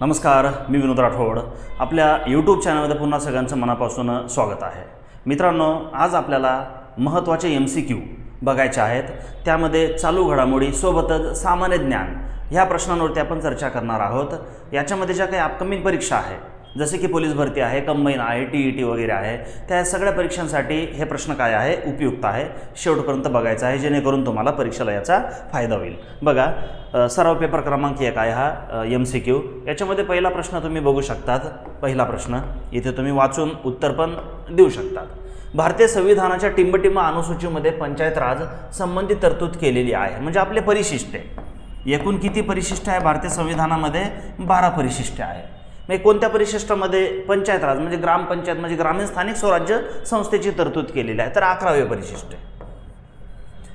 नमस्कार मी विनोद राठोड. आपल्या यूट्यूब चॅनलमध्ये पुन्हा सगळ्यांचं मनापासून स्वागत आहे. मित्रांनो आज आपल्याला महत्त्वाचे एम सी क्यू बघायचे आहेत. त्यामध्ये चालू घडामोडी सोबतच सामान्य ज्ञान ह्या प्रश्नांवरती आपण चर्चा करणार आहोत. याच्यामध्ये ज्या काही अपकमिंग परीक्षा आहे जसे की पोलीस भरती आहे कंबाईन आहे टी ई टी वगैरे आहे त्या सगळ्या परीक्षांसाठी हे प्रश्न काय आहे उपयुक्त आहे शेवटपर्यंत बघायचं आहे जेणेकरून तुम्हाला परीक्षेला याचा फायदा होईल. बघा सराव पेपर क्रमांक एक आहे हा एम सी क्यू याच्यामध्ये पहिला प्रश्न तुम्ही बघू शकतात. पहिला प्रश्न इथे तुम्ही वाचून उत्तर पण देऊ शकतात. भारतीय संविधानाच्या टिंबटिंब अनुसूचीमध्ये पंचायत राज संबंधित तरतूद केलेली आहे. म्हणजे आपले परिशिष्टे एकूण किती परिशिष्ट आहे भारतीय संविधानामध्ये? बारा परिशिष्ट आहे. म्हणजे कोणत्या परिशिष्टामध्ये पंचायत राज म्हणजे ग्रामपंचायत म्हणजे ग्रामीण स्थानिक स्वराज्य संस्थेची तरतूद केलेली आहे. तर अकरावे परिशिष्ट आहे.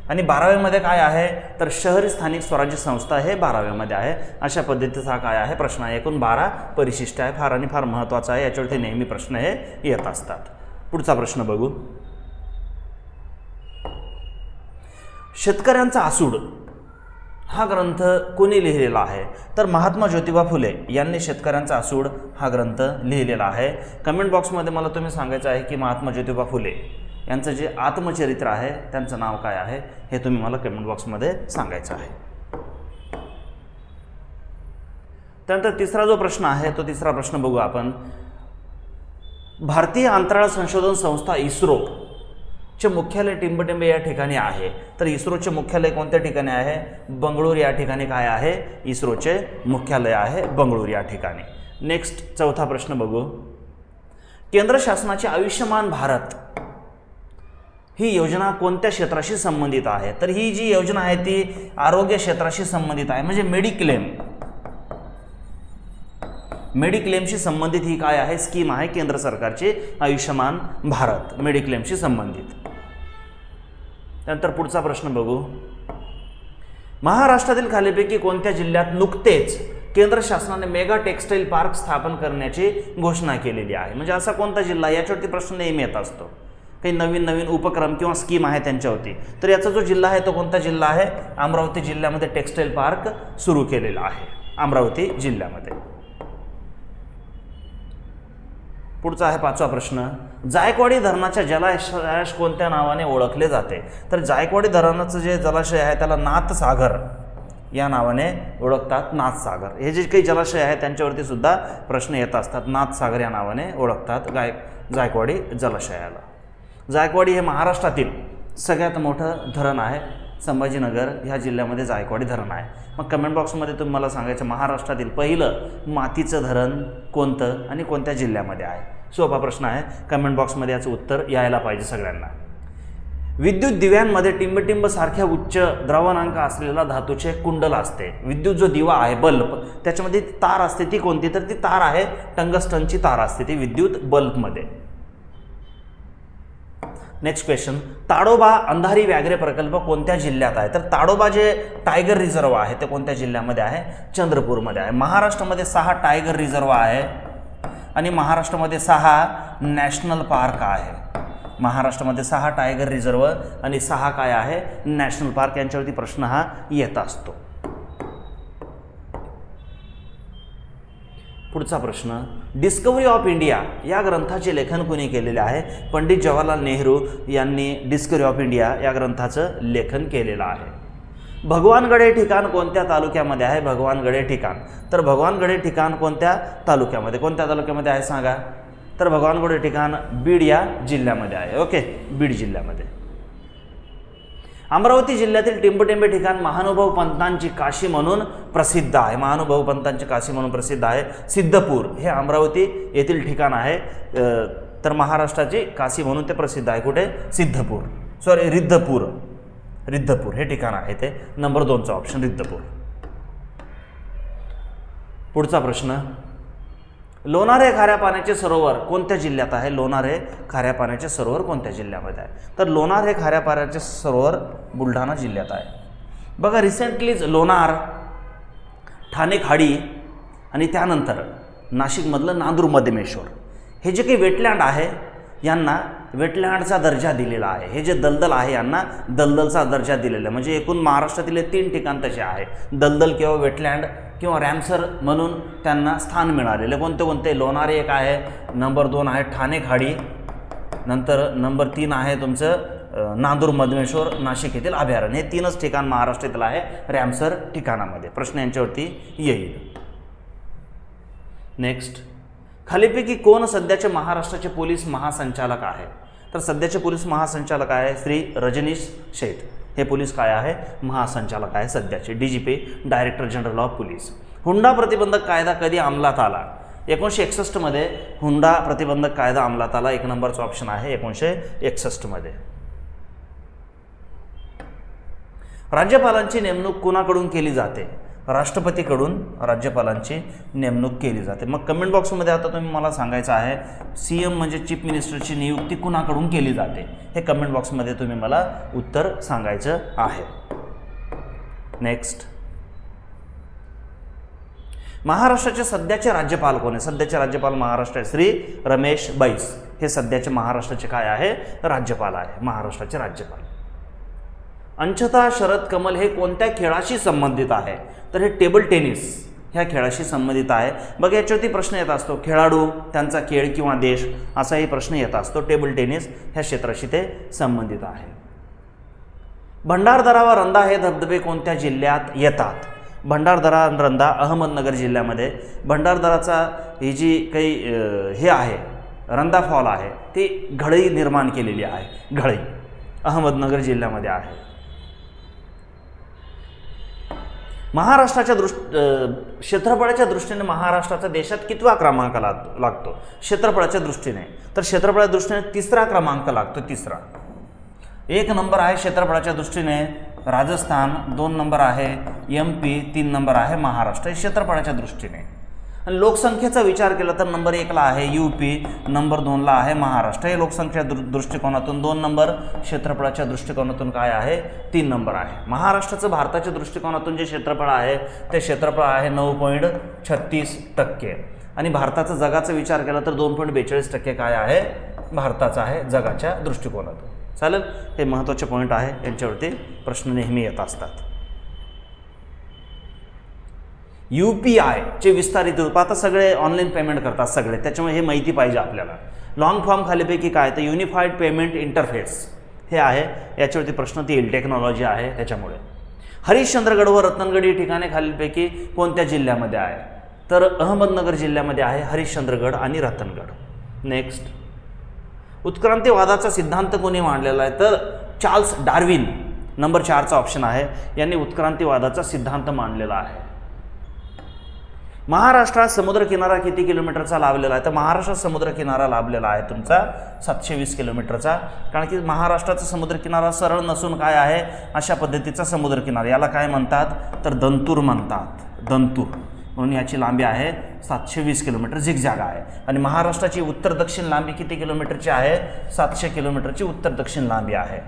आणि बाराव्यामध्ये काय आहे? तर शहरी स्थानिक स्वराज्य संस्था हे बाराव्यामध्ये आहे. अशा पद्धतीचा काय आहे? प्रश्न आहे. एकूण बारा परिशिष्ट आहे. फार आणि फार महत्त्वाचा आहे. याच्यावरती नेहमी प्रश्न हे येत असतात. पुढचा प्रश्न बघू. शेतकऱ्यांचा आसूड. हा ग्रंथ कोणी लिहिलेला आहे? तर महात्मा ज्योतिबा फुले यांनी शेतकऱ्यांचा आसूड हा ग्रंथ लिहिलेला आहे. कमेंट बॉक्समध्ये मला तुम्ही सांगायचं आहे की महात्मा ज्योतिबा फुले यांचं जे आत्मचरित्र आहे त्यांचं नाव काय आहे हे तुम्ही मला कमेंट बॉक्समध्ये सांगायचं आहे. त्यानंतर तिसरा जो प्रश्न आहे तो तिसरा प्रश्न बघू आपण. भारतीय अंतराळ संशोधन संस्था इस्रो चे मुख्यालय टिंबटिंब या ठिकाणी आहे. तर इस्रोचे मुख्यालय कोणत्या ठिकाणी आहे? बंगळूर या ठिकाणी काय आहे? इस्रोचे मुख्यालय आहे बंगळूर या ठिकाणी. नेक्स्ट चौथा प्रश्न बघू. केंद्र शासनाचे आयुष्यमान भारत ही योजना कोणत्या क्षेत्राशी संबंधित आहे? तर ही जी योजना आहे ती आरोग्य क्षेत्राशी संबंधित आहे. म्हणजे मेडिक्लेम मेडिक्लेमशी संबंधित ही काय आहे? स्कीम आहे केंद्र सरकारची आयुष्यमान भारत. मेडिक्लेमशी संबंधित. त्यानंतर पुढचा प्रश्न बघू. महाराष्ट्रातील खालीपैकी कोणत्या जिल्ह्यात नुकतेच केंद्र शासनाने मेगा टेक्सटाईल पार्क स्थापन करण्याची घोषणा केलेली आहे? म्हणजे असा कोणता जिल्हा? याच्यावरती प्रश्न नेहमी येत असतो. काही नवीन नवीन उपक्रम किंवा स्कीम आहे त्यांच्यावरती. तर याचा जो जिल्हा आहे तो कोणता जिल्हा आहे? अमरावती जिल्ह्यामध्ये टेक्सटाईल पार्क सुरू केलेला आहे. अमरावती जिल्ह्यामध्ये. पुढचा आहे पाचवा प्रश्न. जायकवाडी धरणाच्या जलाशयास कोणत्या नावाने ओळखले जाते? तर जायकवाडी धरणाचं जे जलाशय आहे त्याला नाथसागर या नावाने ओळखतात. नाथसागर. हे जे काही जलाशय आहे त्यांच्यावरती सुद्धा प्रश्न येत असतात. नाथसागर या नावाने ओळखतात गाय जायकवाडी जलाशयाला. जायकवाडी हे महाराष्ट्रातील सगळ्यात मोठं धरण आहे. संभाजीनगर ह्या जिल्ह्यामध्ये जायकवाडी धरण आहे. मग कमेंट बॉक्समध्ये तुम्ही मला सांगायचं महाराष्ट्रातील पहिलं मातीचं धरण कोणतं आणि कोणत्या जिल्ह्यामध्ये आहे? सोपा प्रश्न आहे. कमेंट बॉक्समध्ये याचं उत्तर यायला पाहिजे सगळ्यांना. विद्युत दिव्यांमध्ये टिंबटिंब सारख्या उच्च द्रवणांक असलेला धातूचे कुंडल असते. विद्युत जो दिवा आहे बल्ब त्याच्यामध्ये ती तार असते. ती कोणती? तर ती तार आहे टंगस्टनची तार असते ती विद्युत बल्बमध्ये. नेक्स्ट क्वेश्चन ताडोबा अंधारी व्याघ्र प्रकल्प कोणत्या जिल्ह्यात आहे? तर ताडोबा जे टायगर रिझर्व आहे ते कोणत्या जिल्ह्यामध्ये आहे? चंद्रपूरमध्ये आहे. महाराष्ट्रामध्ये सहा टायगर रिझर्व आहे आणि महाराष्ट्रामध्ये सहा नॅशनल पार्क आहे. महाराष्ट्रामध्ये सहा टायगर रिझर्व आणि सहा काय आहे? नॅशनल पार्क यांच्यावरती प्रश्न हा येत असतो. पुढचा प्रश्न. डिस्कवरी ऑफ इंडिया या ग्रंथाचे लेखन कोणी केलेले आहे? पंडित जवाहरलाल नेहरू यांनी डिस्कवरी ऑफ इंडिया या ग्रंथाचं लेखन केलेलं आहे. भगवानगडे ठिकाण कोणत्या तालुक्यामध्ये आहे? भगवानगडे ठिकाण. तर भगवानगडे ठिकाण कोणत्या तालुक्यामध्ये? कोणत्या तालुक्यामध्ये आहे? सांगा. तर भगवानगडे ठिकाण बीड या जिल्ह्यामध्ये आहे. ओके? बीड जिल्ह्यामध्ये. अमरावती जिल्ह्यातील टिंबटिंबे ठिकाण महानुभाव पंतांची काशी म्हणून प्रसिद्ध आहे. महानुभाव पंतांची काशी म्हणून प्रसिद्ध आहे. सिद्धपूर हे अमरावती येथील ठिकाण आहे. तर महाराष्ट्राची काशी म्हणून ते प्रसिद्ध आहे. कुठे? सिद्धपूर. सॉरी रिद्धपूर. रिद्धपूर हे ठिकाण आहे ते. नंबर दोनचा ऑप्शन रिद्धपूर. पुढचा प्रश्न. लोणार हे खाऱ्या पाण्याचे सरोवर कोणत्या जिल्ह्यात आहे? लोणार हे खाऱ्या पाण्याचे सरोवर कोणत्या जिल्ह्यामध्ये आहे? तर लोणार हे खाऱ्या पाण्याचे सरोवर बुलढाणा जिल्ह्यात आहे. बघा रिसेंटलीच लोणार ठाणे खाडी आणि त्यानंतर नाशिकमधलं नांदूर मध्यमेश्वर हे जे काही वेटलँड आहे यांना वेटलँडचा दर्जा दिलेला आहे. हे जे दलदल आहे यांना दलदलचा दर्जा दिलेला आहे. म्हणजे एकूण महाराष्ट्रातील तीन ठिकाण तसे आहे. दलदल किंवा वेटलँड किंवा रॅमसर म्हणून त्यांना स्थान मिळालेले. कोणते कोणते? लोणारे एक आहे नंबर दोन आहे ठाणे खाडी नंतर नंबर तीन आहे तुमचं नांदूर मधमेश्वर नाशिक येथील अभयारण्य. हे तीनच ठिकाण महाराष्ट्रातील आहे रॅमसर ठिकाणामध्ये. प्रश्न यांच्यावरती येईल. नेक्स्ट खालीपैकी कोण सध्याचे महाराष्ट्राचे पोलीस महासंचालक आहे? तर सध्याचे पोलीस महासंचालक आहे श्री रजनीश शेठ. हे पोलीस काय आहे? महासंचालक आहे सध्याचे D G P director general of police हुंडा प्रतिबंधक कायदा कधी अंमलात आला? एकोणीसशे एकसष्टमध्ये हुंडा प्रतिबंधक कायदा अंमलात आला. एक नंबरचा ऑप्शन आहे एकोणीसशे एकसष्टमध्ये राज्यपालांची नेमणूक कुणाकडून केली जाते? राष्ट्रपतीकडून राज्यपालांची नेमणूक केली जाते. मग कमेंट बॉक्समध्ये आता तुम्ही मला सांगायचं आहे सी एम म्हणजे चीफ मिनिस्टरची नियुक्ती कुणाकडून केली जाते? हे कमेंट बॉक्समध्ये तुम्ही मला उत्तर सांगायचं आहे. नेक्स्ट महाराष्ट्राचे सध्याचे राज्यपाल कोण आहे? सध्याचे राज्यपाल महाराष्ट्र आहे श्री रमेश बैस. हे सध्याचे महाराष्ट्राचे काय आहे? राज्यपाल आहे. महाराष्ट्राचे राज्यपाल. अंशतः शरद कमल हे कोणत्या खेळाशी संबंधित आहे? तर हे टेबल टेनिस ह्या खेळाशी संबंधित आहे. बघ याच्यावरती प्रश्न येत असतो खेळाडू त्यांचा खेळ किंवा देश असाही प्रश्न येत असतो. टेबल टेनिस ह्या क्षेत्राशी ते संबंधित आहे. भंडारदरा व रंधा हे धबधबे कोणत्या जिल्ह्यात येतात? भंडारदरा रंदा रंधा अहमदनगर जिल्ह्यामध्ये. भंडारदराचा ही जी काही हे आहे रंधा फॉल आहे ती घळई निर्माण केलेली आहे. घळई अहमदनगर जिल्ह्यामध्ये आहे. महाराष्ट्राच्या दृष्ट क्षेत्रफळाच्या दृष्टीने महाराष्ट्राचा देशात कितवा क्रमांक लाग लागतो? क्षेत्रफळाच्या दृष्टीने. तर क्षेत्रफळाच्या दृष्टीने तिसरा क्रमांक लागतो तिसरा. एक नंबर आहे क्षेत्रफळाच्या दृष्टीने राजस्थान दोन नंबर आहे एम पी तीन नंबर आहे महाराष्ट्र. हे क्षेत्रफळाच्या दृष्टीने. आणि लोकसंख्येचा विचार केला तर नंबर एकला आहे यू पी नंबर दोनला आहे महाराष्ट्र. हे लोकसंख्या दृ दृष्टिकोनातून दोन नंबर क्षेत्रफळाच्या दृष्टिकोनातून काय आहे? तीन नंबर आहे. महाराष्ट्राचं भारताच्या दृष्टिकोनातून जे क्षेत्रफळ आहे ते क्षेत्रफळ आहे नऊ पॉईंट छत्तीस टक्के. आणि भारताचा जगाचा विचार केला तर दोन पॉईंट बेचाळीस टक्के काय आहे? भारताचा आहे जगाच्या दृष्टिकोनातून. चालेल? हे महत्त्वाचे पॉईंट आहे. यांच्यावरती प्रश्न नेहमी येत असतात. यू पी आयचे विस्तारित रूप. आता सगळे ऑनलाईन पेमेंट करतात सगळे. त्याच्यामुळे हे माहिती पाहिजे आपल्याला. लॉंग फॉर्म खालीपैकी काय? तर युनिफाईड पेमेंट इंटरफेस हे आहे. याच्यावरती प्रश्न ती येईल टेक्नॉलॉजी आहे त्याच्यामुळे. हरिश्चंद्रगड व रत्नगड ही ठिकाणे खालीलपैकी कोणत्या जिल्ह्यामध्ये आहे? तर अहमदनगर जिल्ह्यामध्ये आहे हरिश्चंद्रगड आणि रतनगड नेक्स्ट उत्क्रांतीवादाचा सिद्धांत कोणी मांडलेला आहे? तर चार्ल्स डार्विन. नंबर चारचा ऑप्शन आहे. यांनी उत्क्रांतीवादाचा सिद्धांत मांडलेला आहे. महाराष्ट्रात समुद्रकिनारा किती किलोमीटरचा लाभलेला आहे? तर महाराष्ट्रात समुद्रकिनारा लाभलेला आहे तुमचा सातशे वीस किलोमीटरचा. कारण की महाराष्ट्राचा समुद्रकिनारा सरळ नसून काय आहे? अशा पद्धतीचा समुद्रकिनारा याला काय म्हणतात? तर दंतूर म्हणतात. दंतूर. म्हणून याची लांबी आहे सातशे वीस किलोमीटर झिगझॅग आहे. आणि महाराष्ट्राची उत्तर दक्षिण लांबी किती किलोमीटरची आहे? सातशे किलोमीटरची उत्तर दक्षिण लांबी आहे.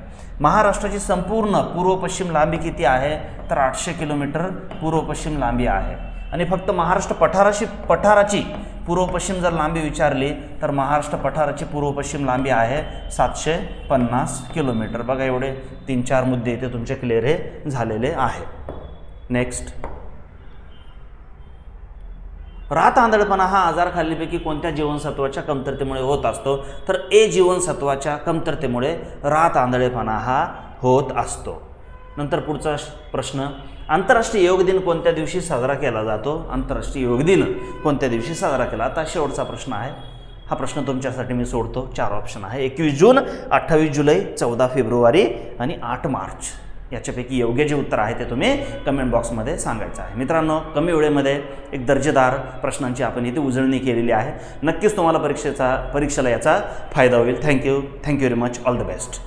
महाराष्ट्राची संपूर्ण पूर्व पश्चिम लांबी किती आहे? तर आठशे किलोमीटर पूर्व पश्चिम लांबी आहे. आणि फक्त महाराष्ट्र पठाराशी पठाराची पूर्व पश्चिम जर लांबी विचारली तर महाराष्ट्र पठाराची पूर्व पश्चिम लांबी आहे सातशे पन्नास किलोमीटर. बघा एवढे तीन चार मुद्दे इथे तुमचे क्लिअर हे झालेले आहे. नेक्स्ट रात आंधळपणा हा आजार खालीपैकी कोणत्या जीवनसत्वाच्या कमतरतेमुळे होत असतो? तर ए जीवनसत्वाच्या कमतरतेमुळे रात आंधळेपणा हा होत असतो. नंतर पुढचा प्रश्न आंतरराष्ट्रीय योग दिन कोणत्या दिवशी साजरा केला जातो? आंतरराष्ट्रीय योग दिन कोणत्या दिवशी साजरा केला? आता शेवटचा प्रश्न आहे. हा प्रश्न तुमच्यासाठी मी सोडतो. चार ऑप्शन आहे. एकवीस जून अठ्ठावीस जुलै चौदा फेब्रुवारी आणि आठ मार्च. याच्यापैकी योग्य जे उत्तर आहे ते तुम्ही कमेंट बॉक्समध्ये सांगायचं आहे. मित्रांनो कमी वेळेमध्ये एक दर्जेदार प्रश्नांची आपण इथे उजळणी केलेली आहे. नक्कीच तुम्हाला परीक्षेचा परीक्षेला याचा फायदा होईल. Thank you thank you very much all the best